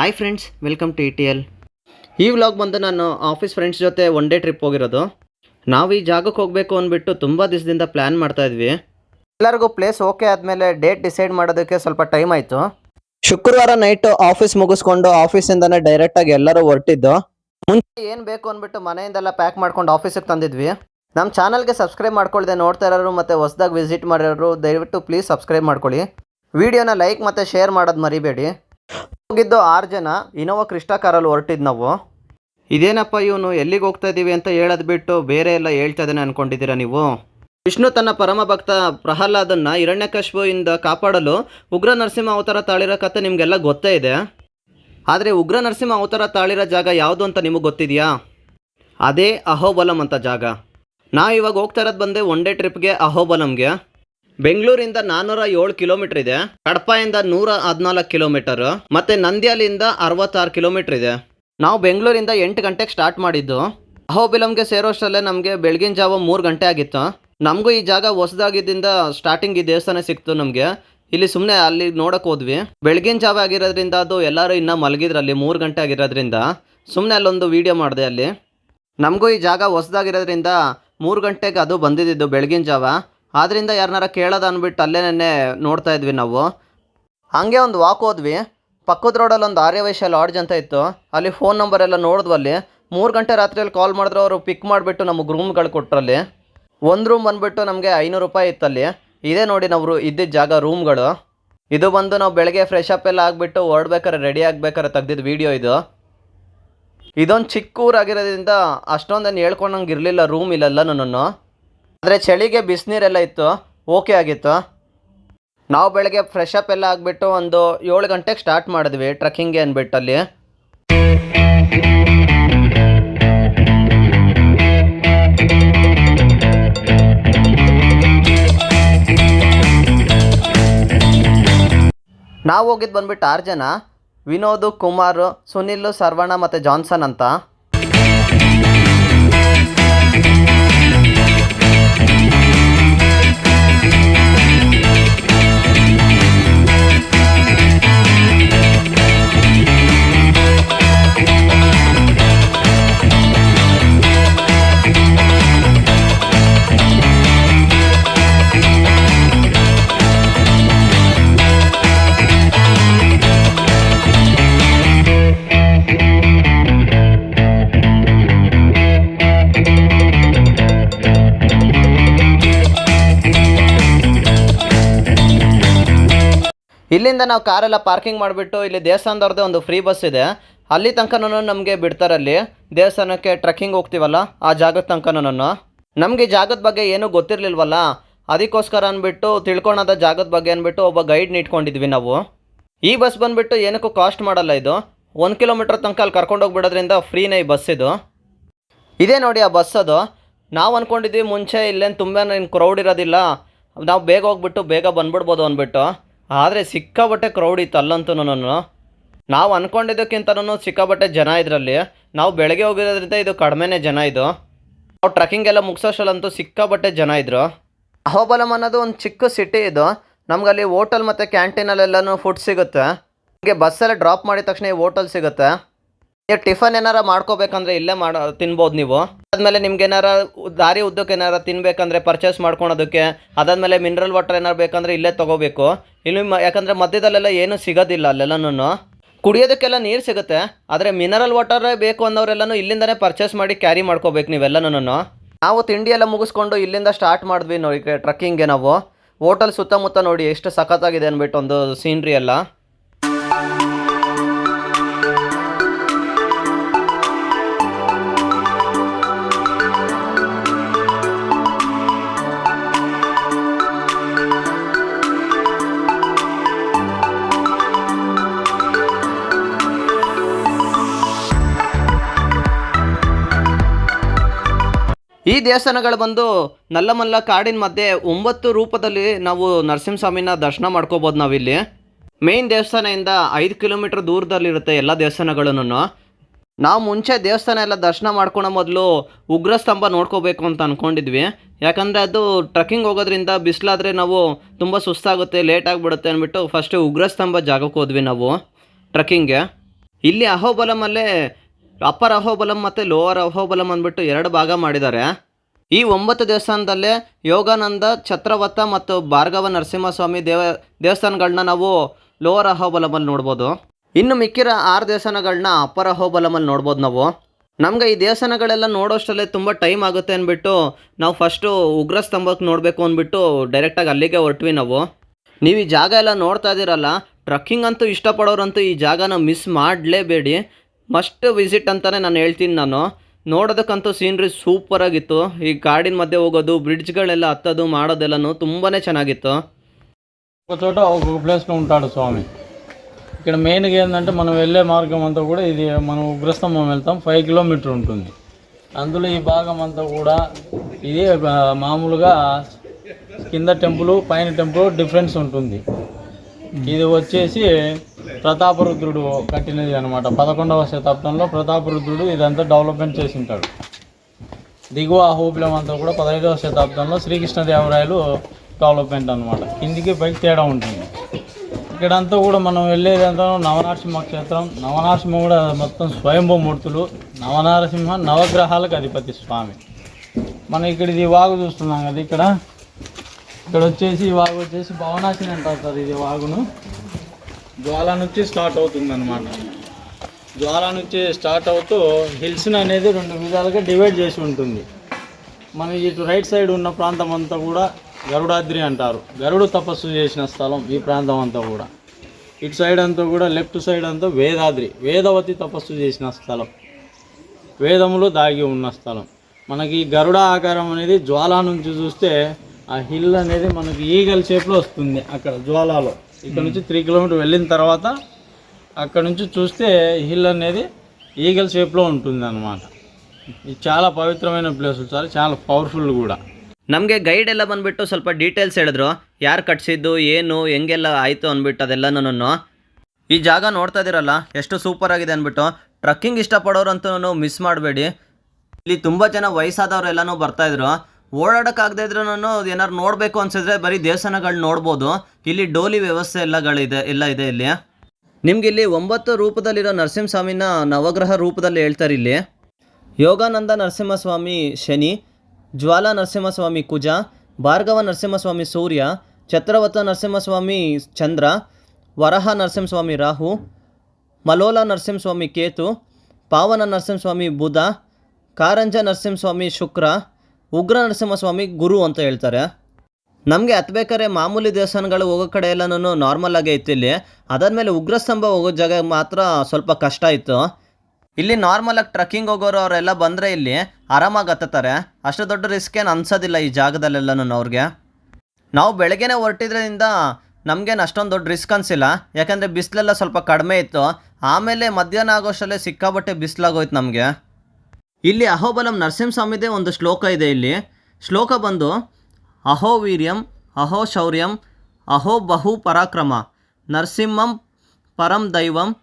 Hi friends welcome to E T L ಈ vlog ಬಂದು ನಾನು ಆಫೀಸ್ ಫ್ರೆಂಡ್ಸ್ ಜೊತೆ ಒನ್ ಡೇ ಟ್ರಿಪ್ ಹೋಗಿರೋದು. ನಾವು ಈ ಜಾಗಕ್ಕೆ ಹೋಗಬೇಕು ಅಂದ್ಬಿಟ್ಟು ತುಂಬ ದಿವಸದಿಂದ ಪ್ಲ್ಯಾನ್ ಮಾಡ್ತಾ ಇದ್ವಿ. ಎಲ್ಲರಿಗೂ ಪ್ಲೇಸ್ ಓಕೆ ಆದಮೇಲೆ ಡೇಟ್ ಡಿಸೈಡ್ ಮಾಡೋದಕ್ಕೆ ಸ್ವಲ್ಪ ಟೈಮ್ ಆಯಿತು. ಶುಕ್ರವಾರ ನೈಟು ಆಫೀಸ್ ಮುಗಿಸ್ಕೊಂಡು ಆಫೀಸಿಂದನೇ ಡೈರೆಕ್ಟಾಗಿ ಎಲ್ಲರೂ ಹೊರಟಿದ್ದು. ಮುಂಚೆ ಏನು ಬೇಕು ಅಂದ್ಬಿಟ್ಟು ಮನೆಯಿಂದೆಲ್ಲ ಪ್ಯಾಕ್ ಮಾಡ್ಕೊಂಡು ಆಫೀಸಿಗೆ ತಂದಿದ್ವಿ. ನಮ್ಮ ಚಾನಲ್ಗೆ ಸಬ್ಸ್ಕ್ರೈಬ್ ಮಾಡ್ಕೊಳ್ದೆ ನೋಡ್ತಾ ಇರೋರು ಮತ್ತು ಹೊಸ್ದಾಗಿ ವಿಸಿಟ್ ಮಾಡಿರೋರು ದಯವಿಟ್ಟು ಪ್ಲೀಸ್ ಸಬ್ಸ್ಕ್ರೈಬ್ ಮಾಡ್ಕೊಳ್ಳಿ. ವಿಡಿಯೋನ ಲೈಕ್ ಮತ್ತು ಶೇರ್ ಮಾಡೋದು ಮರಿಬೇಡಿ. ಹೋಗಿದ್ದು ಆರು ಜನ. ಇನೋವಾ ಕ್ರಿಸ್ಟಾ ಕಾರಲ್ಲಿ ಹೊರಟಿದ್ ನಾವು. ಇದೇನಪ್ಪ ಇವನು? ಎಲ್ಲಿಗೆ ಹೋಗ್ತಾ ಇದ್ದೀವಿ ಅಂತ ಹೇಳೋದು ಬಿಟ್ಟು ಬೇರೆ ಎಲ್ಲ ಹೇಳ್ತಾ ಇದ್ದಾನೆ ಅನ್ಕೊಂಡಿದ್ದೀರಾ ನೀವು? ವಿಷ್ಣು ತನ್ನ ಪರಮ ಭಕ್ತ ಪ್ರಹ್ಲಾದನ್ನ ಹಿರಣ್ಯಕಶ್ಪುವಿಂದ ಕಾಪಾಡಲು ಉಗ್ರ ನರಸಿಂಹ ಅವತಾರ ತಾಳಿರೋ ಕಥೆ ನಿಮಗೆಲ್ಲ ಗೊತ್ತೇ ಇದೆ. ಆದರೆ ಉಗ್ರ ನರಸಿಂಹ ಅವತಾರ ತಾಳಿರೋ ಜಾಗ ಯಾವುದು ಅಂತ ನಿಮಗೆ ಗೊತ್ತಿದೆಯಾ? ಅದೇ ಅಹೋಬಲಂ ಅಂತ ಜಾಗ. ನಾವು ಇವಾಗ ಹೋಗ್ತಾ ಇರೋದು ಬಂದೆ ಒನ್ ಡೇ ಟ್ರಿಪ್ಗೆ ಅಹೋಬಲಂಗೆ. ಬೆಂಗಳೂರಿಂದ ನಾನ್ನೂರ ಏಳು ಕಿಲೋಮೀಟರ್ ಇದೆ. ಕಡಪಾಯಿಂದ ನೂರ ಹದಿನಾಲ್ಕು ಕಿಲೋಮೀಟರ್. ಮತ್ತೆ ನಂದ್ಯಾಲಿಂದ ಅರವತ್ತಾರು ಕಿಲೋಮೀಟರ್ ಇದೆ. ನಾವು ಬೆಂಗಳೂರಿಂದ ಎಂಟು ಗಂಟೆಗೆ ಸ್ಟಾರ್ಟ್ ಮಾಡಿದ್ದು. ಅಹೋಬಿಲಂಗೆ ಸೇರೋಷ್ಟರಲ್ಲೇ ನಮಗೆ ಬೆಳಗಿನ ಜಾವ ಮೂರು ಗಂಟೆ ಆಗಿತ್ತು. ನಮಗೂ ಈ ಜಾಗ ಹೊಸದಾಗಿದ್ದರಿಂದ ಸ್ಟಾರ್ಟಿಂಗ್ ಈ ದೇವಸ್ಥಾನ ಸಿಕ್ತು ನಮಗೆ. ಇಲ್ಲಿ ಸುಮ್ಮನೆ ಅಲ್ಲಿ ನೋಡಕ್ಕೆ ಹೋದ್ವಿ. ಬೆಳಗಿನ ಜಾವ ಆಗಿರೋದ್ರಿಂದ ಅದು ಎಲ್ಲರೂ ಇನ್ನೂ ಮಲಗಿದ್ರಲ್ಲಿ ಮೂರು ಗಂಟೆ ಆಗಿರೋದ್ರಿಂದ ಸುಮ್ಮನೆ ಅಲ್ಲೊಂದು ವೀಡಿಯೋ ಮಾಡಿದೆ ಅಲ್ಲಿ. ನಮಗೂ ಈ ಜಾಗ ಹೊಸದಾಗಿರೋದ್ರಿಂದ ಮೂರು ಗಂಟೆಗೆ ಅದು ಬಂದಿದ್ದು ಬೆಳಗಿನ ಜಾವ. ಆದ್ದರಿಂದ ಯಾರನ್ನಾರ ಕೇಳೋದು ಅಂದ್ಬಿಟ್ಟು ಅಲ್ಲೇನೇ ನೋಡ್ತಾ ಇದ್ವಿ ನಾವು. ಹಾಗೆ ಒಂದು ವಾಕ್ ಹೋದ್ವಿ. ಪಕ್ಕದ ರೋಡಲ್ಲಿ ಒಂದು ಆರ್ಯವೈಶ್ಯ ಲಾಡ್ಜ್ ಅಂತ ಇತ್ತು. ಅಲ್ಲಿ ಫೋನ್ ನಂಬರ್ ಎಲ್ಲ ನೋಡಿದ್ವಲ್ಲಿ ಮೂರು ಗಂಟೆ ರಾತ್ರಿಯಲ್ಲಿ ಕಾಲ್ ಮಾಡಿದ್ರು ಅವರು ಪಿಕ್ ಮಾಡಿಬಿಟ್ಟು ನಮಗೆ ರೂಮ್ಗಳು ಕೊಟ್ರಲ್ಲಿ. ಒಂದು ರೂಮ್ ಬಂದುಬಿಟ್ಟು ನಮಗೆ ಐನೂರು ರೂಪಾಯಿ ಇತ್ತಲ್ಲಿ ಇದೇ ನೋಡಿ ನಾವು ಇದ್ದಿದ್ದ ಜಾಗ ರೂಮ್ಗಳು ಇದು ಬಂದು ನಾವು ಬೆಳಗ್ಗೆ ಫ್ರೆಶ್ ಅಪ್ ಎಲ್ಲ ಆಗಿಬಿಟ್ಟು ಹೊರಡ್ಬೇಕಾರೆ ರೆಡಿ ಆಗ್ಬೇಕಾರೆ ತೆಗ್ದಿದ್ದು ವೀಡಿಯೋ ಇದು. ಇದೊಂದು ಚಿಕ್ಕ ಊರಾಗಿರೋದ್ರಿಂದ ಅಷ್ಟೊಂದೇನು ಹೇಳ್ಕೊಂಡಂಗೆ ಇರಲಿಲ್ಲ ರೂಮ್ ಇಲ್ಲೆಲ್ಲ ನಾನು ಆದರೆ ಚಳಿಗೆ ಬಿಸಿನೀರೆಲ್ಲ ಇತ್ತು ಓಕೆ ಆಗಿತ್ತು. ನಾವು ಬೆಳಗ್ಗೆ ಫ್ರೆಶ್ ಅಪ್ ಎಲ್ಲ ಆಗಿಬಿಟ್ಟು ಒಂದು ಏಳು ಗಂಟೆಗೆ ಸ್ಟಾರ್ಟ್ ಮಾಡಿದ್ವಿ ಟ್ರಕ್ಕಿಂಗ್ಗೆ ಅಂದ್ಬಿಟ್ಟು ಅಲ್ಲಿ ನಾವು ಹೋಗಿದ್ದು ಬಂದ್ಬಿಟ್ಟು ಆರು ಜನ, ವಿನೋದ್, ಕುಮಾರ್, ಸುನಿಲ್, ಸರ್ವಣ ಮತ್ತು ಜಾನ್ಸನ್ ಅಂತ. ಇಲ್ಲಿಂದ ನಾವು ಕಾರೆಲ್ಲ ಪಾರ್ಕಿಂಗ್ ಮಾಡಿಬಿಟ್ಟು ಇಲ್ಲಿ ದೇವಸ್ಥಾನದವ್ರದ್ದೇ ಒಂದು ಫ್ರೀ ಬಸ್ ಇದೆ. ಅಲ್ಲಿ ತನಕನೂ ನಮಗೆ ಬಿಡ್ತಾರಲ್ಲಿ ದೇವಸ್ಥಾನಕ್ಕೆ ಟ್ರೆಕ್ಕಿಂಗ್ ಹೋಗ್ತೀವಲ್ಲ, ಆ ಜಾಗದ ತನಕನೂ ನಮಗೆ ಜಾಗದ ಬಗ್ಗೆ ಏನೂ ಗೊತ್ತಿರಲಿಲ್ವಲ್ಲ? ಅದಕ್ಕೋಸ್ಕರ ಅಂದ್ಬಿಟ್ಟು ತಿಳ್ಕೊಳೋದ ಜಾಗದ ಬಗ್ಗೆ ಅಂದ್ಬಿಟ್ಟು ಒಬ್ಬ ಗೈಡ್ನ ಇಟ್ಕೊಂಡಿದ್ವಿ ನಾವು. ಈ ಬಸ್ ಬಂದುಬಿಟ್ಟು ಏನಕ್ಕೂ ಕಾಸ್ಟ್ ಮಾಡಲ್ಲ ಇದು. ಒಂದು ಕಿಲೋಮೀಟ್ರ್ ತನಕ ಅಲ್ಲಿ ಕರ್ಕೊಂಡು ಹೋಗ್ಬಿಡೋದ್ರಿಂದ ಫ್ರೀನೇ ಈ ಬಸ್ ಇದು. ಇದೇ ನೋಡಿ ಆ ಬಸ್ ಅದು. ನಾವು ಅಂದ್ಕೊಂಡಿದ್ವಿ ಮುಂಚೆ ಇಲ್ಲೇನು ತುಂಬ ಕ್ರೌಡ್ ಇರೋದಿಲ್ಲ. ನಾವು ಬೇಗ ಹೋಗ್ಬಿಟ್ಟು ಬೇಗ ಬಂದ್ಬಿಡ್ಬೋದು ಅಂದ್ಬಿಟ್ಟು. ಆದರೆ ಸಿಕ್ಕಾಬಟ್ಟೆ ಕ್ರೌಡ್ ಇತ್ತು ಅಲ್ಲಂತೂ ನಾವು ಅಂದ್ಕೊಂಡಿದ್ದಕ್ಕಿಂತನೂ ಸಿಕ್ಕಾಬಟ್ಟೆ ಜನ ಇದರಲ್ಲಿ. ನಾವು ಬೆಳಗ್ಗೆ ಹೋಗಿರೋದ್ರಿಂದ ಇದು ಕಡಿಮೆನೇ ಜನ ಇದು. ನಾವು ಟ್ರೆಕ್ಕಿಂಗ್ ಎಲ್ಲ ಮುಗಿಸೋಷ್ಟಲ್ಲಂತೂ ಸಿಕ್ಕಾಬಟ್ಟೆ ಜನ ಇದ್ದರು ಅಹೋಬಲಂ ಅನ್ನೋದು ಒಂದು ಚಿಕ್ಕ ಸಿಟಿ ಇದು. ನಮಗಲ್ಲಿ ಹೋಟೆಲ್ ಮತ್ತು ಕ್ಯಾಂಟೀನಲ್ಲೆಲ್ಲನೂ ಫುಡ್ ಸಿಗುತ್ತೆ. ನಿಮಗೆ ಬಸ್ಸಲ್ಲಿ ಡ್ರಾಪ್ ಮಾಡಿದ ತಕ್ಷಣ ಈ ಹೋಟೆಲ್ ಸಿಗುತ್ತೆ. ನೀವು ಟಿಫನ್ ಏನಾರ ಮಾಡ್ಕೋಬೇಕಂದ್ರೆ ಇಲ್ಲೇ ಮಾಡ, ತಿನ್ಬೋದು ನೀವು. ಅದಾದಮೇಲೆ ನಿಮ್ಗೆ ಏನಾರ ದಾರಿ ಉದ್ದಕ್ಕೆ ಏನಾರ ತಿನ್ಬೇಕಂದ್ರೆ ಪರ್ಚೇಸ್ ಮಾಡ್ಕೊಳೋದಕ್ಕೆ, ಅದಾದಮೇಲೆ ಮಿನರಲ್ ವಾಟರ್ ಏನಾರು ಬೇಕಂದ್ರೆ ಇಲ್ಲೇ ತೊಗೋಬೇಕು. ಇಲ್ಲಿ ಯಾಕಂದರೆ ಮಧ್ಯದಲ್ಲೆಲ್ಲ ಏನು ಸಿಗೋದಿಲ್ಲ ಅಲ್ಲೆಲ್ಲನೂ ಕುಡಿಯೋದಕ್ಕೆಲ್ಲ ನೀರು ಸಿಗುತ್ತೆ, ಆದರೆ ಮಿನರಲ್ ವಾಟರೇ ಬೇಕು ಅನ್ನೋರೆಲ್ಲನೂ ಇಲ್ಲಿಂದನೇ ಪರ್ಚೇಸ್ ಮಾಡಿ ಕ್ಯಾರಿ ಮಾಡ್ಕೋಬೇಕು ನೀವೆಲ್ಲನೂ ನಾವು ತಿಂಡಿ ಎಲ್ಲ ಮುಗಿಸ್ಕೊಂಡು ಇಲ್ಲಿಂದ ಸ್ಟಾರ್ಟ್ ಮಾಡಿದ್ವಿ ನೋಡಿ, ಟ್ರಕ್ಕಿಂಗ್ಗೆ ನಾವು. ಹೋಟೆಲ್ ಸುತ್ತಮುತ್ತ ನೋಡಿ, ಎಷ್ಟು ಸಖತ್ತಾಗಿದೆ ಅಂದ್ಬಿಟ್ಟು ಒಂದು ಸೀನ್ರಿ ಎಲ್ಲ. ದೇವಸ್ಥಾನಗಳು ಬಂದು ನಲ್ಲಮಲ್ಲ ಕಾಡಿನ ಮಧ್ಯೆ ಒಂಬತ್ತು ರೂಪದಲ್ಲಿ ನಾವು ನರಸಿಂಹಸ್ವಾಮಿನ ದರ್ಶನ ಮಾಡ್ಕೋಬೋದು ನಾವಿಲ್ಲಿ. ಮೇನ್ ದೇವಸ್ಥಾನದಿಂದ ಐದು ಕಿಲೋಮೀಟ್ರ್ ದೂರದಲ್ಲಿರುತ್ತೆ ಎಲ್ಲ ದೇವಸ್ಥಾನಗಳನ್ನು. ನಾವು ಮುಂಚೆ ದೇವಸ್ಥಾನ ಎಲ್ಲ ದರ್ಶನ ಮಾಡ್ಕೊಳೋ ಮೊದಲು ಉಗ್ರ ಸ್ತಂಭ ನೋಡ್ಕೋಬೇಕು ಅಂತ ಅಂದ್ಕೊಂಡಿದ್ವಿ ಯಾಕಂದರೆ ಅದು ಟ್ರಕ್ಕಿಂಗ್ ಹೋಗೋದ್ರಿಂದ ಬಿಸಿಲಾದರೆ ನಾವು ತುಂಬ ಸುಸ್ತಾಗುತ್ತೆ ಲೇಟ್ ಆಗಿಬಿಡುತ್ತೆ ಅಂದ್ಬಿಟ್ಟು ಫಸ್ಟ್ ಉಗ್ರ ಸ್ತಂಭ ಜಾಗಕ್ಕೆ ಹೋದ್ವಿ ನಾವು ಟ್ರಕ್ಕಿಂಗ್ಗೆ. ಇಲ್ಲಿ ಅಹೋಬಲಮಲ್ಲೇ ಅಪ್ಪರ್ ಅಹೋಬಲಂ ಮತ್ತು ಲೋವರ್ ಅಹೋಬಲಂ ಅಂದ್ಬಿಟ್ಟು ಎರಡು ಭಾಗ ಮಾಡಿದ್ದಾರೆ. ಈ ಒಂಬತ್ತು ದೇವಸ್ಥಾನದಲ್ಲೇ ಯೋಗಾನಂದ ಛತ್ರವತ ಮತ್ತು ಭಾರ್ಗವ ನರಸಿಂಹಸ್ವಾಮಿ ದೇವ ದೇವಸ್ಥಾನಗಳನ್ನ ನಾವು ಲೋವರ್ ಅಹೋಬಲಮಲ್ಲಿ ನೋಡ್ಬೋದು. ಇನ್ನು ಮಿಕ್ಕಿರೋ ಆರು ದೇವಸ್ಥಾನಗಳನ್ನ ಅಪ್ಪರ ಅಹೋಬಲಮಲ್ಲಿ ನೋಡ್ಬೋದು ನಾವು. ನಮ್ಗೆ ಈ ದೇವಸ್ಥಾನಗಳೆಲ್ಲ ನೋಡೋಷ್ಟರಲ್ಲೇ ತುಂಬ ಟೈಮ್ ಆಗುತ್ತೆ ಅಂದ್ಬಿಟ್ಟು ನಾವು ಫಸ್ಟು ಉಗ್ರ ಸ್ತಂಭಕ್ಕೆ ನೋಡಬೇಕು ಅಂದ್ಬಿಟ್ಟು ಡೈರೆಕ್ಟಾಗಿ ಅಲ್ಲಿಗೆ ಹೊರಟ್ವಿ ನಾವು. ನೀವು ಈ ಜಾಗ ಎಲ್ಲ ನೋಡ್ತಾ ಇದ್ದೀರಲ್ಲ, ಟ್ರಕ್ಕಿಂಗ್ ಅಂತೂ ಇಷ್ಟಪಡೋರಂತೂ ಈ ಜಾಗನ ಮಿಸ್ ಮಾಡಲೇಬೇಡಿ. ಮಸ್ಟ್ ವಿಸಿಟ್ ಅಂತಲೇ ನಾನು ಹೇಳ್ತೀನಿ ನಾನು. ನೋಡೋದಕ್ಕಂತೂ ಸೀನ್ರಿ ಸೂಪರಾಗಿತ್ತು ಈ ಕಾಡಿನ ಮಧ್ಯೆ ಹೋಗೋದು ಬ್ರಿಡ್ಜ್ಗಳೆಲ್ಲ ಹತ್ತೋದು ಮಾಡೋದೆಲ್ಲನೂ ತುಂಬಾ ಚೆನ್ನಾಗಿತ್ತು ఒక చోట ఒక్కొక్క ప్లేస్లో ఉంటాడు స్వామి ఇక్కడ మెయిన్గా ఏంటంటే మనం వెళ్ళే మార్గం అంతా కూడా ఇది మనం ఉగ్రస్తంభం వెళ్తాం ఫైవ్ కిలోమీటర్ ఉంటుంది అందులో ఈ భాగం అంతా కూడా ఇది ఆ, మామూలుగా కింద టెంపుల్ పైన టెంపుల్ డిఫరెన్స్ ఉంటుంది ఇది వచ్చేసి ప్రతాపరుద్రుడు కట్టినది అనమాట పదకొండవ శతాబ్దంలో ప్రతాపరుద్రుడు ఇదంతా డెవలప్మెంట్ చేసి ఉంటాడు దిగువ అహోబిలం అంతా కూడా పదహైదవ శతాబ్దంలో శ్రీకృష్ణదేవరాయలు డెవలప్మెంట్ అనమాట కిందికి పైకి తేడా ఉంటుంది. ఇక్కడంతా కూడా మనం వెళ్ళేదంతా నవనరసింహ క్షేత్రం. నవనరసింహ కూడా మొత్తం స్వయంభూ మూర్తులు నవనరసింహ నవగ్రహాలకు అధిపతి స్వామి. మనం ఇక్కడ ఇది వాగు చూస్తున్నాం కదా ఇక్కడ. ఇక్కడ వచ్చేసి ఈ వాగు వచ్చేసి భవనాశిని అంటారు సార్ ఇది వాగును. జ్వాల నుంచి స్టార్ట్ అవుతుంది అనమాట జ్వాల నుంచి స్టార్ట్ అవుతూ హిల్స్ని అనేది రెండు విధాలుగా డివైడ్ చేసి ఉంటుంది. మన ఇటు రైట్ సైడ్ ఉన్న ప్రాంతం అంతా కూడా గరుడాద్రి అంటారు. గరుడు తపస్సు చేసిన స్థలం ఈ ప్రాంతం అంతా కూడా. ఇటు సైడ్ అంతా కూడా లెఫ్ట్ సైడ్ అంతా వేదాద్రి వేదవతి తపస్సు చేసిన స్థలం. వేదములు దాగి ఉన్న స్థలం. మనకి గరుడ ఆకారం అనేది జ్వాల నుంచి చూస్తే ఆ హిల్ అనేది మనకి ఈగల్ షేప్లో వస్తుంది అక్కడ జ్వాలలో ఇక్కడ నుంచి త్రీ కిలోమీటర్ వెళ్ళిన తర్వాత అక్కడ నుంచి చూస్తే హిల్ అనేది ఈగల్ షేప్లో ఉంటుంది అనమాట ఇది చాలా పవిత్రమైన ప్లేస్ సార్ చాలా పవర్ఫుల్ కూడా ನಮಗೆ ಗೈಡ್ ಎಲ್ಲ ಬಂದುಬಿಟ್ಟು ಸ್ವಲ್ಪ ಡೀಟೇಲ್ಸ್ ಹೇಳಿದ್ರು ಯಾರು ಕಟ್ಸಿದ್ದು ಏನು ಹೆಂಗೆಲ್ಲ ಆಯಿತು ಅಂದ್ಬಿಟ್ಟು ಅದೆಲ್ಲನೂ ಈ ಜಾಗ ನೋಡ್ತಾ ಇದ್ದೀರಲ್ಲ ಎಷ್ಟು ಸೂಪರ್ ಆಗಿದೆ ಅಂದ್ಬಿಟ್ಟು ಟ್ರಕ್ಕಿಂಗ್ ಇಷ್ಟಪಡೋರಂತೂ ಮಿಸ್ ಮಾಡಬೇಡಿ ಇಲ್ಲಿ ತುಂಬ ಜನ ವಯಸ್ಸಾದವರೆಲ್ಲನೂ ಬರ್ತಾಯಿದ್ರು ಓಡಾಡೋಕ್ಕಾಗದೇ ಇದ್ರೂ ಏನಾರು ನೋಡಬೇಕು ಅನ್ಸಿದ್ರೆ ಬರೀ ದೇವಸ್ಥಾನಗಳು ನೋಡ್ಬೋದು. ಇಲ್ಲಿ ಡೋಲಿ ವ್ಯವಸ್ಥೆ ಎಲ್ಲಗಳಿದೆ ಎಲ್ಲ ಇದೆ ಇಲ್ಲಿ. ನಿಮ್ಗೆ ಇಲ್ಲಿ ಒಂಬತ್ತು ರೂಪದಲ್ಲಿರೋ ನರಸಿಂಹಸ್ವಾಮಿನ ನವಗ್ರಹ ರೂಪದಲ್ಲಿ ಹೇಳ್ತಾರೆ ಇಲ್ಲಿ. ಯೋಗಾನಂದ ನರಸಿಂಹಸ್ವಾಮಿ ಶನಿ, ಜ್ವಾಲಾ ನರಸಿಂಹಸ್ವಾಮಿ ಕುಜ, ಭಾರ್ಗವ ನರಸಿಂಹಸ್ವಾಮಿ ಸೂರ್ಯ, ಛತ್ರವತ ನರಸಿಂಹಸ್ವಾಮಿ ಚಂದ್ರ, ವರಹ ನರಸಿಂಹಸ್ವಾಮಿ ರಾಹು, ಮಲೋಲ ನರಸಿಂಹಸ್ವಾಮಿ ಕೇತು, ಪಾವನ ನರಸಿಂಹಸ್ವಾಮಿ ಬುಧ, ಕಾರಂಜ ನರಸಿಂಹಸ್ವಾಮಿ ಶುಕ್ರ ಉಗ್ರ ನರಸಿಂಹಸ್ವಾಮಿ ಗುರು ಅಂತ ಹೇಳ್ತಾರೆ. ನಮಗೆ ಹತ್ಬೇಕಾದ್ರೆ ಮಾಮೂಲಿ ದೇವಸ್ಥಾನಗಳು ಹೋಗೋ ಕಡೆ ಎಲ್ಲನೂ ನಾರ್ಮಲ್ ಆಗೇ ಇತ್ತು ಇಲ್ಲಿ. ಅದಾದಮೇಲೆ ಉಗ್ರಸ್ತಂಭ ಹೋಗೋ ಜಾಗ ಮಾತ್ರ ಸ್ವಲ್ಪ ಕಷ್ಟ ಇತ್ತು. ಇಲ್ಲಿ ನಾರ್ಮಲಾಗಿ ಟ್ರಕ್ಕಿಂಗ್ ಹೋಗೋರು ಅವರೆಲ್ಲ ಬಂದರೆ ಇಲ್ಲಿ ಆರಾಮಾಗಿ ಹತ್ತುತ್ತಾರೆ. ಅಷ್ಟು ದೊಡ್ಡ ರಿಸ್ಕ್ ಏನು ಅನ್ಸೋದಿಲ್ಲ ಈ ಜಾಗದಲ್ಲೆಲ್ಲನೂ ಅವ್ರಿಗೆ. ನಾವು ಬೆಳಗ್ಗೆನೇ ಹೊರಟಿದ್ರಿಂದ ನಮಗೇನು ಅಷ್ಟೊಂದು ದೊಡ್ಡ ರಿಸ್ಕ್ ಅನಿಸಿಲ್ಲ. ಯಾಕಂದರೆ ಬಿಸಿಲೆಲ್ಲ ಸ್ವಲ್ಪ ಕಡಿಮೆ ಇತ್ತು. ಆಮೇಲೆ ಮಧ್ಯಾಹ್ನ ಆಗೋಷ್ಟರಲ್ಲೇ ಸಿಕ್ಕಾಬಟ್ಟೆ ಬಿಸಿಲಾಗೋಯ್ತು ನಮಗೆ. ಇಲ್ಲಿ ಅಹೋಬಲಂ ನರಸಿಂಹಸ್ವಾಮಿದೇ ಒಂದು ಶ್ಲೋಕ ಇದೆ ಇಲ್ಲಿ. ಶ್ಲೋಕ ಬಂದು, ಅಹೋ ವೀರ್ಯಂ, ಅಹೋ ಶೌರ್ಯಂ, ಅಹೋ ಬಹು ಪರಾಕ್ರಮ, ನರಸಿಂಹಂ ಪರಂ ದೈವಂ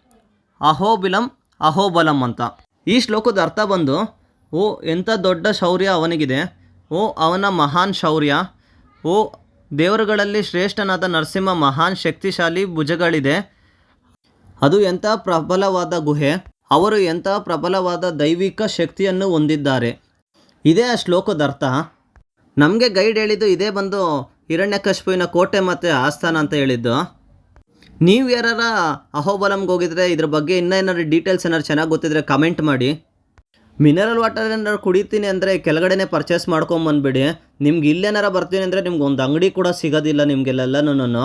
ಅಹೋಬಿಲಂ ಅಹೋಬಲಂ ಅಂತ. ಈ ಶ್ಲೋಕದ ಅರ್ಥ ಬಂದು, ಓ ಎಂಥ ದೊಡ್ಡ ಶೌರ್ಯ ಅವನಿಗಿದೆ. ಓ ಅವನ ಮಹಾನ್ ಶೌರ್ಯ. ಓ ದೇವರುಗಳಲ್ಲಿ ಶ್ರೇಷ್ಠನಾದ ನರಸಿಂಹ ಮಹಾನ್ ಶಕ್ತಿಶಾಲಿ ಭುಜಗಳಿದೆ. ಅದು ಎಂಥ ಪ್ರಬಲವಾದ ಗುಹೆ. ಅವರು ಎಂಥ ಪ್ರಬಲವಾದ ದೈವಿಕ ಶಕ್ತಿಯನ್ನು ಹೊಂದಿದ್ದಾರೆ. ಇದೇ ಆ ಶ್ಲೋಕದ ಅರ್ಥ. ನಮಗೆ ಗೈಡ್ ಹೇಳಿದ್ದು ಇದೇ ಬಂದು ಹಿರಣ್ಯಕಶ್ಪುವಿನ ಕೋಟೆ ಮತ್ತು ಆಸ್ಥಾನ ಅಂತ ಹೇಳಿದ್ದು. ನೀವು ಯಾರಾರ ಅಹೋಬಲಂಗೆ ಹೋಗಿದ್ರೆ ಇದ್ರ ಬಗ್ಗೆ ಇನ್ನೂ ಏನಾದ್ರು ಡೀಟೇಲ್ಸ್ ಏನಾದ್ರು ಚೆನ್ನಾಗಿ ಗೊತ್ತಿದ್ರೆ ಕಮೆಂಟ್ ಮಾಡಿ. ಮಿನರಲ್ ವಾಟರ್ ಏನಾರು ಕುಡಿತೀನಿ ಅಂದರೆ ಕೆಳಗಡೆನೇ ಪರ್ಚೇಸ್ ಮಾಡ್ಕೊಂಬಂದ್ಬಿಡಿ ನಿಮ್ಗೆ ಇಲ್ಲೇನಾರ ಬರ್ತೀನಿ ಅಂದರೆ ನಿಮ್ಗೆ ಒಂದು ಅಂಗಡಿ ಕೂಡ ಸಿಗೋದಿಲ್ಲ ನಿಮಗೆಲ್ಲನೂ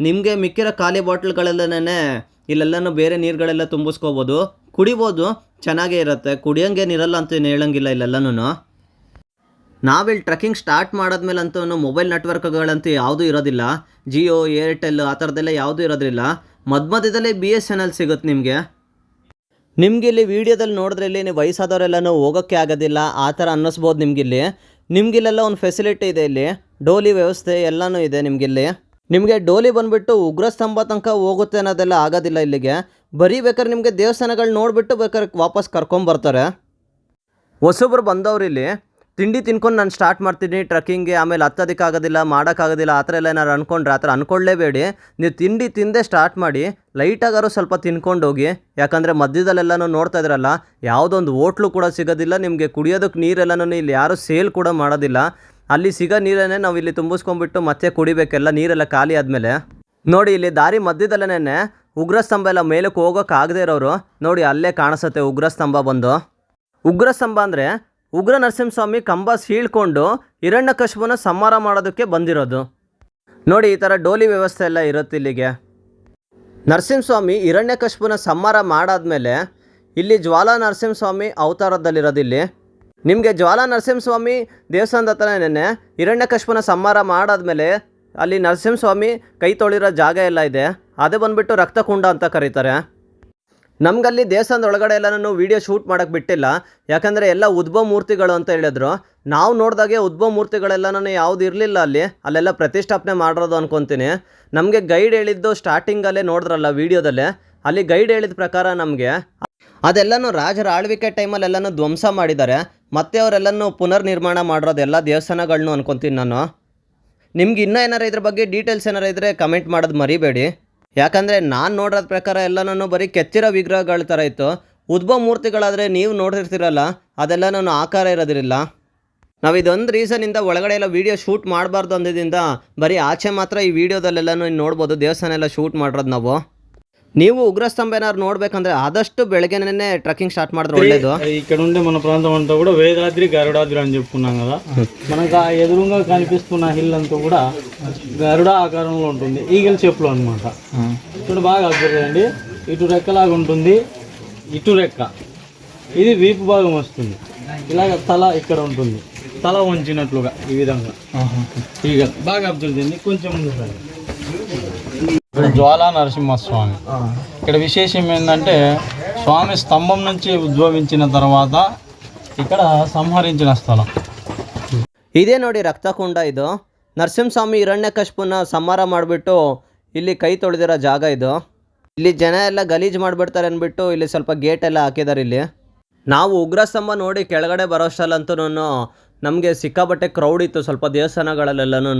ನಿಮಗೆ ಮಿಕ್ಕಿರೋ ಖಾಲಿ ಬಾಟ್ಲ್ಗಳೆಲ್ಲನೇ ಇಲ್ಲೆಲ್ಲನೂ ಬೇರೆ ನೀರುಗಳೆಲ್ಲ ತುಂಬಿಸ್ಕೋಬೋದು. ಕುಡಿಬೋದು, ಚೆನ್ನಾಗೇ ಇರುತ್ತೆ. ಕುಡಿಯೋಂಗೇನಿರಲ್ಲ ಅಂತ ಏನು ಹೇಳಂಗಿಲ್ಲ ಇಲ್ಲೆಲ್ಲನೂ ನಾವಿಲ್ಲಿ ಟ್ರೆಕ್ಕಿಂಗ್ ಸ್ಟಾರ್ಟ್ ಮಾಡಾದ್ಮೇಲಂತೂ ಮೊಬೈಲ್ ನೆಟ್ವರ್ಕ್ಗಳಂತೂ ಯಾವುದೂ ಇರೋದಿಲ್ಲ. ಜಿಯೋ, ಏರ್ಟೆಲ್ ಆ ಥರದ್ದೆಲ್ಲ ಯಾವುದೂ ಇರೋದಿಲ್ಲ. ಮಧ್ಯ ಮಧ್ಯದಲ್ಲೇ ಬಿ ಎಸ್ ಎನ್ ಎಲ್ ಸಿಗುತ್ತೆ ನಿಮಗೆ. ನಿಮ್ಗೆ ಇಲ್ಲಿ ವೀಡಿಯೋದಲ್ಲಿ ನೋಡಿದ್ರೆ ಇಲ್ಲಿ ನೀವು ವಯಸ್ಸಾದವರೆಲ್ಲನೂ ಹೋಗೋಕ್ಕೆ ಆಗೋದಿಲ್ಲ. ಆ ಥರ ಅನ್ನಿಸ್ಬೋದು ನಿಮಗಿಲ್ಲಿ. ನಿಮಗಿಲ್ಲೆಲ್ಲ ಒಂದು ಫೆಸಿಲಿಟಿ ಇದೆ ಇಲ್ಲಿ. ಡೋಲಿ ವ್ಯವಸ್ಥೆ ಎಲ್ಲನೂ ಇದೆ ನಿಮಗಿಲ್ಲಿ. ನಿಮಗೆ ಡೋಲಿ ಬಂದುಬಿಟ್ಟು ಉಗ್ರಸ್ತಂಭ ತನಕ ಹೋಗುತ್ತೆ ಅನ್ನೋದೆಲ್ಲ ಆಗೋದಿಲ್ಲ ಇಲ್ಲಿಗೆ. ಬರೀ ಬೇಕಾದ್ರೆ ನಿಮಗೆ ದೇವಸ್ಥಾನಗಳು ನೋಡಿಬಿಟ್ಟು ಬೇಕಾದ್ರೆ ವಾಪಸ್ ಕರ್ಕೊಂಬರ್ತಾರೆ ಹೊಸಬ್ರು ಬಂದವ್ರು ಇಲ್ಲಿ, ತಿಂಡಿ ತಿನ್ಕೊಂಡು ನಾನು ಸ್ಟಾರ್ಟ್ ಮಾಡ್ತೀನಿ ಟ್ರಕ್ಕಿಂಗ್ಗೆ ಆಮೇಲೆ ಹತ್ತೋದಕ್ಕಾಗೋದಿಲ್ಲ ಮಾಡೋಕ್ಕಾಗೋದಿಲ್ಲ ಆ ಥರ ಎಲ್ಲ ಏನಾರು ಅಂದ್ಕೊಂಡ್ರೆ ಆ ಥರ ಅಂದ್ಕೊಳ್ಳೇಬೇಡಿ ನೀವು ತಿಂಡಿ ತಿಂದೇ ಸ್ಟಾರ್ಟ್ ಮಾಡಿ ಲೈಟಾಗಾರು ಸ್ವಲ್ಪ ತಿನ್ಕೊಂಡು ಹೋಗಿ, ಯಾಕಂದರೆ ಮಧ್ಯದಲ್ಲೆಲ್ಲನೂ ನೋಡ್ತಾ ಇದ್ರಲ್ಲ, ಯಾವುದೊಂದು ಹೋಟ್ಲು ಕೂಡ ಸಿಗೋದಿಲ್ಲ, ನಿಮಗೆ ಕುಡಿಯೋದಕ್ಕೆ ನೀರೆಲ್ಲನೂ ಇಲ್ಲಿ ಯಾರೂ ಸೇಲ್ ಕೂಡ ಮಾಡೋದಿಲ್ಲ. ಅಲ್ಲಿ ಸಿಗೋ ನೀರನ್ನೇ ನಾವು ಇಲ್ಲಿ ತುಂಬಿಸ್ಕೊಂಡ್ಬಿಟ್ಟು ಮತ್ತೆ ಕುಡಿಬೇಕೆಲ್ಲ ನೀರೆಲ್ಲ ಖಾಲಿ ಆದಮೇಲೆ. ನೋಡಿ, ಇಲ್ಲಿ ದಾರಿ ಮಧ್ಯದಲ್ಲೇ ಉಗ್ರಸ್ತಂಭ ಎಲ್ಲ ಮೇಲಕ್ಕೆ ಹೋಗೋಕ್ಕಾಗದೇ ಇರೋರು ನೋಡಿ ಅಲ್ಲೇ ಕಾಣಿಸುತ್ತೆ ಉಗ್ರಸ್ತಂಭ ಬಂದು. ಉಗ್ರ ಉಗ್ರಸ್ತಂಭ ಅಂದರೆ ಉಗ್ರ ನರಸಿಂಹಸ್ವಾಮಿ ಕಂಬ ಸೀಳ್ಕೊಂಡು ಹಿರಣ್ಯಕಶಿಪುನ ಸಂಹಾರ ಮಾಡೋದಕ್ಕೆ ಬಂದಿರೋದು. ನೋಡಿ ಈ ಥರ ಡೋಲಿ ವ್ಯವಸ್ಥೆ ಎಲ್ಲ ಇರುತ್ತೆ ಇಲ್ಲಿಗೆ. ನರಸಿಂಹಸ್ವಾಮಿ ಹಿರಣ್ಯಕಶಿಪುನ ಸಂಹಾರ ಮಾಡಾದ್ಮೇಲೆ ಇಲ್ಲಿ ಜ್ವಾಲಾ ನರಸಿಂಹಸ್ವಾಮಿ ಅವತಾರದಲ್ಲಿರೋದು ಇಲ್ಲಿ. ನಿಮಗೆ ಜ್ವಾಲಾ ನರಸಿಂಹಸ್ವಾಮಿ ದೇವಸ್ಥಾನದ ಹತ್ರನೇ ಹಿರಣ್ಯಕಶಿಪುನ ಸಂಹಾರ ಮಾಡಾದಮೇಲೆ ಅಲ್ಲಿ ನರಸಿಂಹಸ್ವಾಮಿ ಕೈ ತೊಳಿರೋ ಜಾಗ ಎಲ್ಲ ಇದೆ. ಅದೇ ಬಂದ್ಬಿಟ್ಟು ರಕ್ತಕುಂಡ ಅಂತ ಕರೀತಾರೆ. ನಮಗಲ್ಲಿ ದೇವಸ್ಥಾನದ ಒಳಗಡೆ ಎಲ್ಲನೂ ವೀಡಿಯೋ ಶೂಟ್ ಮಾಡೋಕ್ಕೆ ಬಿಟ್ಟಿಲ್ಲ. ಯಾಕಂದರೆ ಎಲ್ಲ ಉದ್ಭವ ಮೂರ್ತಿಗಳು ಅಂತ ಹೇಳಿದ್ರು. ನಾವು ನೋಡಿದಾಗೆ ಉದ್ಭವ ಮೂರ್ತಿಗಳೆಲ್ಲನೂ ಯಾವುದು ಇರಲಿಲ್ಲ ಅಲ್ಲಿ. ಅಲ್ಲೆಲ್ಲ ಪ್ರತಿಷ್ಠಾಪನೆ ಮಾಡಿರೋದು ಅನ್ಕೊತೀನಿ. ನಮಗೆ ಗೈಡ್ ಹೇಳಿದ್ದು ಸ್ಟಾರ್ಟಿಂಗಲ್ಲೇ ನೋಡಿದ್ರಲ್ಲ ವೀಡಿಯೋದಲ್ಲೇ ಅಲ್ಲಿ ಗೈಡ್ ಹೇಳಿದ ಪ್ರಕಾರ ನಮಗೆ. ಅದೆಲ್ಲನೂ ರಾಜರ ಆಳ್ವಿಕೆ ಟೈಮಲ್ಲಿ ಎಲ್ಲನೂ ಧ್ವಂಸ ಮಾಡಿದ್ದಾರೆ. ಮತ್ತೆ ಅವರೆಲ್ಲನೂ ಪುನರ್ ನಿರ್ಮಾಣ ಮಾಡಿರೋದು ಎಲ್ಲ ದೇವಸ್ಥಾನಗಳನ್ನೂ ಅನ್ಕೊತೀನಿ ನಾನು. ನಿಮ್ಗೆ ಇನ್ನೂ ಏನಾರು ಇದ್ರ ಬಗ್ಗೆ ಡೀಟೇಲ್ಸ್ ಏನಾರು ಇದ್ದರೆ ಕಮೆಂಟ್ ಮಾಡೋದು ಮರಿಬೇಡಿ. ಯಾಕಂದರೆ ನಾನು ನೋಡೋದ ಪ್ರಕಾರ ಎಲ್ಲನೂ ಬರೀ ಕೆತ್ತಿರೋ ವಿಗ್ರಹಗಳ ಥರ ಇತ್ತು. ಉದ್ಭವ ಮೂರ್ತಿಗಳಾದರೆ ನೀವು ನೋಡಿರ್ತಿರಲ್ಲ ಅದೆಲ್ಲ ನಾನು ಆಕಾರ ಇರೋದಿಲ್ಲ ನಾವು ಇದೊಂದು ರೀಸನಿಂದ ಒಳಗಡೆ ಎಲ್ಲ ವೀಡಿಯೋ ಶೂಟ್ ಮಾಡಬಾರ್ದು ಅಂದಿದ್ದರಿಂದ ಬರೀ ಆಚೆ ಮಾತ್ರ ಈ ವಿಡಿಯೋದಲ್ಲೆಲ್ಲನೂ ನೋಡ್ಬೋದು, ದೇವಸ್ಥಾನ ಎಲ್ಲ ಶೂಟ್ ಮಾಡಿರೋದು ನಾವು. నీవు ಉಗ್ರಸ್ತಂಭ ಏನಾದ್ರು ನೋಡ್ಬೇಕಂದ್ರೆ ಆದಷ್ಟು ట్రెక్కింగ్ స్టార్ట్ ಮಾಡಿದ್ರೆ ಒಳ್ಳೇದು. ఇక్కడ ఉండే మన ప్రాంతం అంతా కూడా వేదాద్రి గరుడాద్రి అని చెప్పుకున్నాం కదా. మనకు ఆ ఎదురుగా కనిపిస్తున్న హిల్ అంతా కూడా గరుడ ఆకారంలో ఉంటుంది. ఈగల చెప్పులు అన్నమాట. ఇక్కడ బాగా అబ్జర్వ్ చేయండి ఇటు రెక్కలాగా ఉంటుంది. ఇటు రెక్క. ఇది వీపు భాగం వస్తుంది. ఇలాగ తల ఇక్కడ ఉంటుంది. తల వంచినట్లుగా ఈ విధంగా. ఈగల్. బాగా అబ్జర్వ్ చేయండి కొంచెం జ్వాలా నరసింహస్వామి ఇక్కడ విశేషం ఏంటంటే స్వామి స్తంభం నుంచి ఉద్భవించిన తర్వాత ఇక్కడ సంహరించిన స్థలం ಇದೇ ನೋಡಿ ರಕ್ತಕುಂಡ ಇದು ನರಸಿಂಹಸ್ವಾಮಿ ಹಿರಣ್ಯಕಶ್ಪುನ ಸಂಹಾರ ಮಾಡಿಬಿಟ್ಟು ಇಲ್ಲಿ ಕೈ ತೊಳೆದಿರೋ ಜಾಗ ಇದು ಇಲ್ಲಿ ಜನ ಎಲ್ಲ ಗಲೀಜು ಮಾಡಿಬಿಡ್ತಾರೆ ಅಂದ್ಬಿಟ್ಟು ಇಲ್ಲಿ ಸ್ವಲ್ಪ ಗೇಟ್ ಎಲ್ಲ ಹಾಕಿದ್ದಾರೆ ಇಲ್ಲಿ ನಾವು ಉಗ್ರಸ್ತಂಭ ನೋಡಿ ಕೆಳಗಡೆ ಬರೋಷ್ಟಲ್ಲಂತೂ ನಮಗೆ ಸಿಕ್ಕಾಬಟ್ಟೆ ಕ್ರೌಡ್ ಇತ್ತು ಸ್ವಲ್ಪ ದೇವಸ್ಥಾನಗಳಲ್ಲೆಲ್ಲನೂ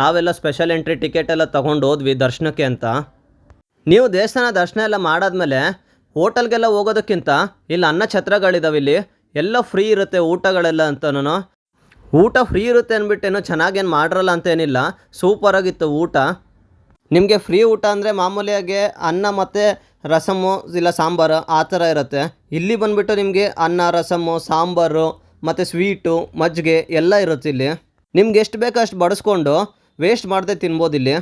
ನಾವೆಲ್ಲ ಸ್ಪೆಷಲ್ ಎಂಟ್ರಿ ಟಿಕೆಟ್ ಎಲ್ಲ ತೊಗೊಂಡು ಹೋದ್ವಿ ದರ್ಶನಕ್ಕೆ ಅಂತ. ನೀವು ದೇವಸ್ಥಾನ ದರ್ಶನ ಎಲ್ಲ ಮಾಡಾದ್ಮೇಲೆ ಹೋಟೆಲ್ಗೆಲ್ಲ ಹೋಗೋದಕ್ಕಿಂತ ಇಲ್ಲಿ ಅನ್ನ ಛತ್ರಗಳಿದಾವೆ ಇಲ್ಲಿ. ಎಲ್ಲ ಫ್ರೀ ಇರುತ್ತೆ ಊಟಗಳೆಲ್ಲ ಅಂತನೂ ಊಟ ಫ್ರೀ ಇರುತ್ತೆ ಅಂದ್ಬಿಟ್ಟೇನು ಚೆನ್ನಾಗೇನು ಮಾಡಿರಲ್ಲ ಅಂತೇನಿಲ್ಲ. ಸೂಪರಾಗಿತ್ತು ಊಟ. ನಿಮಗೆ ಫ್ರೀ ಊಟ ಅಂದರೆ ಮಾಮೂಲಿಯಾಗಿ ಅನ್ನ ಮತ್ತು ರಸಮು ಇಲ್ಲ ಸಾಂಬಾರು ಆ ಥರ ಇರುತ್ತೆ. ಇಲ್ಲಿ ಬಂದುಬಿಟ್ಟು ನಿಮಗೆ ಅನ್ನ, ರಸಮು, ಸಾಂಬಾರು ಮತ್ತು ಸ್ವೀಟು ಮಜ್ಜಿಗೆ ಎಲ್ಲ ಇರುತ್ತೆ ಇಲ್ಲಿ. ನಿಮ್ಗೆ ಎಷ್ಟು ಬೇಕೋ ಅಷ್ಟು ಬಡಿಸ್ಕೊಂಡು ವೇಸ್ಟ್ ಮಾಡದೆ ತಿನ್ಬೋದು ಇಲ್ಲಿ.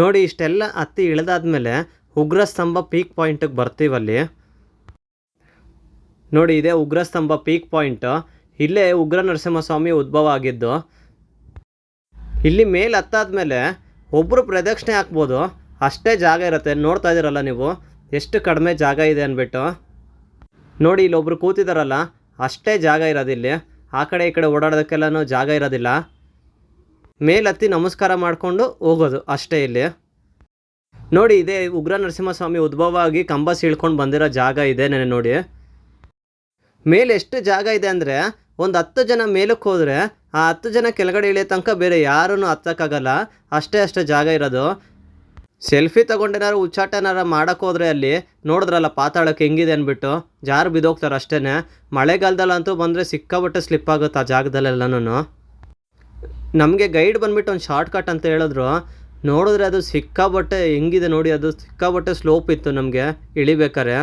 ನೋಡಿ, ಇಷ್ಟೆಲ್ಲ ಹತ್ತಿ ಇಳಿದಾದ್ಮೇಲೆ ಉಗ್ರ ಸ್ತಂಭ ಪೀಕ್ ಪಾಯಿಂಟಿಗೆ ಬರ್ತೀವಲ್ಲಿ ನೋಡಿ, ಇದೇ ಉಗ್ರ ಸ್ತಂಭ ಪೀಕ್ ಪಾಯಿಂಟು ಇಲ್ಲೇ ಉಗ್ರ ನರಸಿಂಹಸ್ವಾಮಿ ಉದ್ಭವ ಆಗಿದ್ದು. ಇಲ್ಲಿ ಮೇಲೆ ಹತ್ತಾದ್ಮೇಲೆ ಒಬ್ಬರು ಪ್ರದಕ್ಷಿಣೆ ಹಾಕ್ಬೋದು. ಅಷ್ಟೇ ಜಾಗ ಇರುತ್ತೆ. ನೋಡ್ತಾ ಇದ್ದೀರಲ್ಲ ನೀವು? ಎಷ್ಟು ಕಡಿಮೆ ಜಾಗ ಇದೆ ಅಂದ್ಬಿಟ್ಟು. ನೋಡಿ ಇಲ್ಲಿ ಒಬ್ರು ಕೂತಿದಾರಲ್ಲ, ಅಷ್ಟೇ ಜಾಗ ಇರೋದಿಲ್ಲಿ. ಆ ಕಡೆ ಈ ಕಡೆ ಓಡಾಡೋದಕ್ಕೆಲ್ಲನೂ ಜಾಗ ಇರೋದಿಲ್ಲ. ಮೇಲೆ ಹತ್ತಿ ನಮಸ್ಕಾರ ಮಾಡಿಕೊಂಡು ಹೋಗೋದು ಅಷ್ಟೇ ಇಲ್ಲಿ. ನೋಡಿ, ಇದೇ ಉಗ್ರ ನರಸಿಂಹಸ್ವಾಮಿ ಉದ್ಭವ ಆಗಿ ಕಂಬ ಸೀಳ್ಕೊಂಡು ಬಂದಿರೋ ಜಾಗ ಇದೆ ನೆನೆ ನೋಡಿ. ಮೇಲೆ ಎಷ್ಟು ಜಾಗ ಇದೆ ಅಂದರೆ, ಒಂದು ಹತ್ತು ಜನ ಮೇಲಕ್ಕೆ ಹೋದರೆ, ಆ ಹತ್ತು ಜನ ಕೆಳಗಡೆ ಇಳಿಯೋ ತನಕ ಬೇರೆ ಯಾರೂ ಹತ್ತಕ್ಕಾಗಲ್ಲ. ಅಷ್ಟೇ ಅಷ್ಟೇ ಜಾಗ ಇರೋದು. ಸೆಲ್ಫಿ ತೊಗೊಂಡೇನಾರು ಉಚ್ಚಾಟನಾರ ಮಾಡೋಕ್ಕೆ ಹೋದ್ರೆ ಅಲ್ಲಿ, ನೋಡಿದ್ರಲ್ಲ ಪಾತಾಳಕ್ಕೆ ಹೆಂಗಿದೆ ಅಂದ್ಬಿಟ್ಟು. ಜಾರು ಬಿದ್ದೋಗ್ತಾರೆ ಅಷ್ಟೇ ಮಳೆಗಾಲದಲ್ಲಂತೂ ಬಂದರೆ ಸಿಕ್ಕಾಬಿಟ್ಟು ಸ್ಲಿಪ್ ಆಗುತ್ತೆ ಆ ಜಾಗದಲ್ಲೆಲ್ಲನೂ ನಮಗೆ ಗೈಡ್ ಬಂದ್ಬಿಟ್ಟು ಒಂದು ಶಾರ್ಟ್ ಕಟ್ ಅಂತ ಹೇಳಿದ್ರು. ನೋಡಿದ್ರೆ ಅದು ಸಿಕ್ಕಾಪಟ್ಟೆ ಹೆಂಗಿದೆ ನೋಡಿ, ಅದು ಸಿಕ್ಕಾಪಟ್ಟೆ ಸ್ಲೋಪ್ ಇತ್ತು ನಮಗೆ ಇಳಿಬೇಕಾರೆ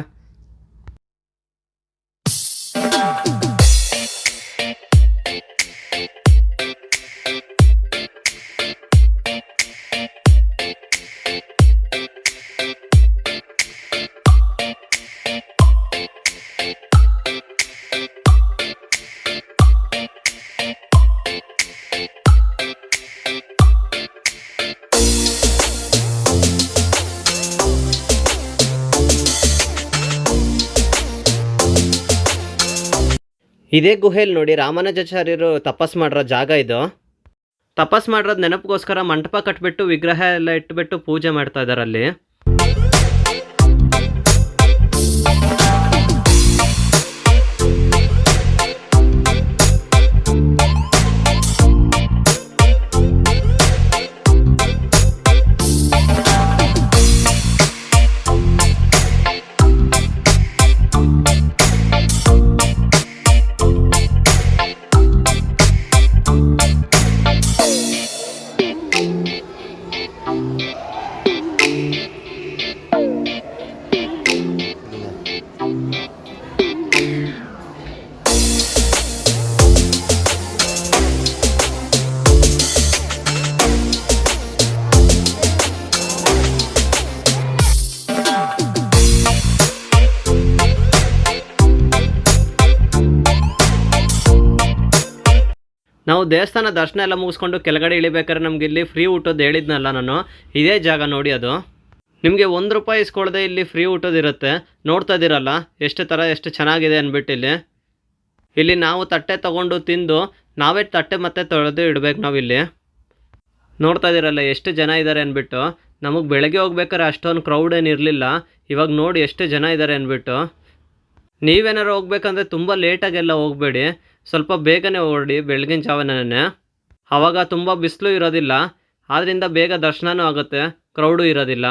ಇದೇ ಗುಹೆಯಲ್ಲಿ ನೋಡಿ ರಾಮಾನುಜಾಚಾರ್ಯರು ತಪಸ್ ಮಾಡಿರೋ ಜಾಗ ಇದು. ತಪಸ್ ಮಾಡಿರೋದು ನೆನಪಿಗೋಸ್ಕರ ಮಂಟಪ ಕಟ್ಬಿಟ್ಟು ವಿಗ್ರಹ ಎಲ್ಲ ಇಟ್ಬಿಟ್ಟು ಪೂಜೆ ಮಾಡ್ತಾ ಇದ್ದಾರೆ ಅಲ್ಲಿ. ನಾವು ದೇವಸ್ಥಾನ ದರ್ಶನ ಎಲ್ಲ ಮುಗಿಸ್ಕೊಂಡು ಕೆಳಗಡೆ ಇಳಿಬೇಕಾದ್ರೆ ನಮ್ಗೆ ಇಲ್ಲಿ ಫ್ರೀ ಊಟದ್ದು ಹೇಳಿದ್ನಲ್ಲ ನಾನು. ಇದೇ ಜಾಗ ನೋಡಿ ಅದು. ನಿಮಗೆ ಒಂದು ರೂಪಾಯಿ ಇಸ್ಕೊಳ್ದೆ ಇಲ್ಲಿ ಫ್ರೀ ಊಟದ್ದು ಇರುತ್ತೆ. ನೋಡ್ತಾ ಇದ್ದೀರಲ್ಲ, ಎಷ್ಟು ಥರ ಎಷ್ಟು ಚೆನ್ನಾಗಿದೆ ಅಂದ್ಬಿಟ್ಟು ಇಲ್ಲಿ. ಇಲ್ಲಿ ನಾವು ತಟ್ಟೆ ತಗೊಂಡು ತಿಂದು, ನಾವೇ ತಟ್ಟೆ ಮತ್ತೆ ತೊಳೆದು ಇಡ್ಬೇಕು ನಾವಿಲ್ಲಿ ನೋಡ್ತಾ ಇದ್ದೀರಲ್ಲ, ಎಷ್ಟು ಜನ ಇದ್ದಾರೆ ಅಂದ್ಬಿಟ್ಟು ನಮಗೆ ಬೆಳಗ್ಗೆ ಹೋಗ್ಬೇಕಾದ್ರೆ ಅಷ್ಟೊಂದು ಕ್ರೌಡ್ ಏನು ಇರಲಿಲ್ಲ. ಇವಾಗ ನೋಡಿ ಎಷ್ಟು ಜನ ಇದ್ದಾರೆ ಅಂದ್ಬಿಟ್ಟು ನೀವೇನಾರು ಹೋಗ್ಬೇಕಂದ್ರೆ ತುಂಬ ಲೇಟಾಗೆಲ್ಲ ಹೋಗಬೇಡಿ. ಸ್ವಲ್ಪ ಬೇಗನೆ ಹೊರಡಿ ಬೆಳಗಿನ ಜಾವನೇ ಆವಾಗ ತುಂಬ ಬಿಸಿಲು ಇರೋದಿಲ್ಲ. ಆದ್ದರಿಂದ ಬೇಗ ದರ್ಶನವೂ ಆಗುತ್ತೆ. ಕ್ರೌಡು ಇರೋದಿಲ್ಲ.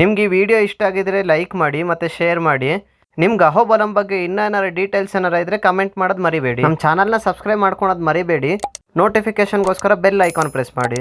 ನಿಮ್ಗೆ ಈ ವಿಡಿಯೋ ಇಷ್ಟ ಆಗಿದ್ರೆ ಲೈಕ್ ಮಾಡಿ ಮತ್ತು ಶೇರ್ ಮಾಡಿ. ನಿಮ್ಗೆ ಅಹೋಬಲಂ ಬಗ್ಗೆ ಇನ್ನೂ ಏನಾರು ಡೀಟೇಲ್ಸ್ ಏನಾರು ಇದ್ರೆ ಕಮೆಂಟ್ ಮಾಡೋದು ಮರಿಬೇಡಿ. ನಮ್ಮ ಚಾನಲ್ನ ಸಬ್ಸ್ಕ್ರೈಬ್ ಮಾಡ್ಕೊಳೋದು ಮರಿಬೇಡಿ. ನೋಟಿಫಿಕೇಶನ್ಗೋಸ್ಕರ ಬೆಲ್ ಐಕಾನ್ ಪ್ರೆಸ್ ಮಾಡಿ.